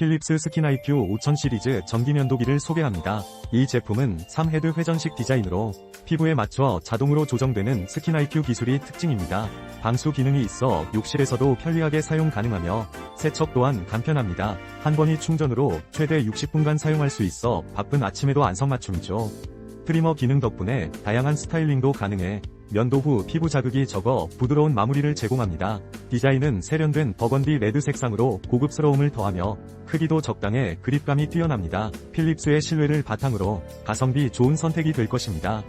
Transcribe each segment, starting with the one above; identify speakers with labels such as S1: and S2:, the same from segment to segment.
S1: 필립스 스킨 IQ 5000 시리즈 전기 면도기를 소개합니다. 이 제품은 3헤드 회전식 디자인으로 피부에 맞춰 자동으로 조정되는 스킨 IQ 기술이 특징입니다. 방수 기능이 있어 욕실에서도 편리하게 사용 가능하며 세척 또한 간편합니다. 한 번이 충전으로 최대 60분간 사용할 수 있어 바쁜 아침에도 안성맞춤이죠. 트리머 기능 덕분에 다양한 스타일링도 가능해 면도 후 피부 자극이 적어 부드러운 마무리를 제공합니다. 디자인은 세련된 버건디 레드 색상으로 고급스러움을 더하며 크기도 적당해 그립감이 뛰어납니다. 필립스의 실외를 바탕으로 가성비 좋은 선택이 될 것입니다.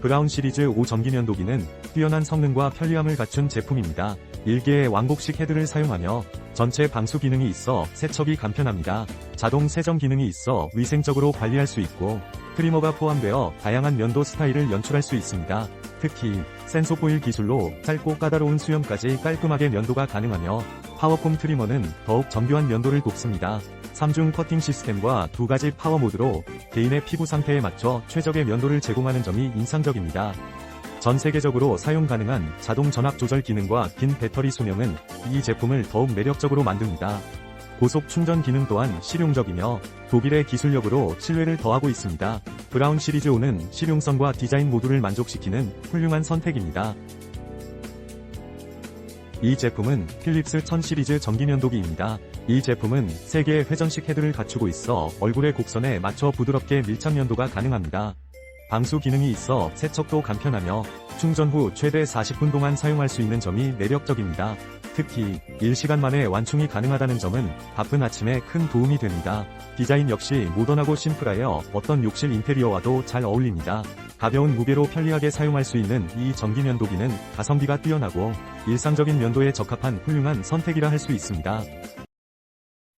S1: 브라운 시리즈 5 전기 면도기는 뛰어난 성능과 편리함을 갖춘 제품입니다. 1개의 왕복식 헤드를 사용하며 전체 방수 기능이 있어 세척이 간편합니다. 자동 세정 기능이 있어 위생적으로 관리할 수 있고 트리머가 포함되어 다양한 면도 스타일을 연출할 수 있습니다. 특히 센소포일 기술로 짧고 까다로운 수염까지 깔끔하게 면도가 가능하며 파워폼 트리머는 더욱 정교한 면도를 돕습니다. 3중 커팅 시스템과 두 가지 파워 모드로 개인의 피부 상태에 맞춰 최적의 면도를 제공하는 점이 인상적입니다. 전 세계적으로 사용 가능한 자동 전압 조절 기능과 긴 배터리 수명은 이 제품을 더욱 매력적으로 만듭니다. 고속 충전 기능 또한 실용적이며 독일의 기술력으로 신뢰를 더하고 있습니다. 브라운 시리즈 5는 실용성과 디자인 모두를 만족시키는 훌륭한 선택입니다. 이 제품은 필립스 1000 시리즈 전기면도기입니다. 이 제품은 3개의 회전식 헤드를 갖추고 있어 얼굴의 곡선에 맞춰 부드럽게 밀착 면도가 가능합니다. 방수 기능이 있어 세척도 간편하며 충전 후 최대 40분 동안 사용할 수 있는 점이 매력적입니다. 특히 1시간 만에 완충이 가능하다는 점은 바쁜 아침에 큰 도움이 됩니다. 디자인 역시 모던하고 심플하여 어떤 욕실 인테리어와도 잘 어울립니다. 가벼운 무게로 편리하게 사용할 수 있는 이 전기 면도기는 가성비가 뛰어나고 일상적인 면도에 적합한 훌륭한 선택이라 할 수 있습니다.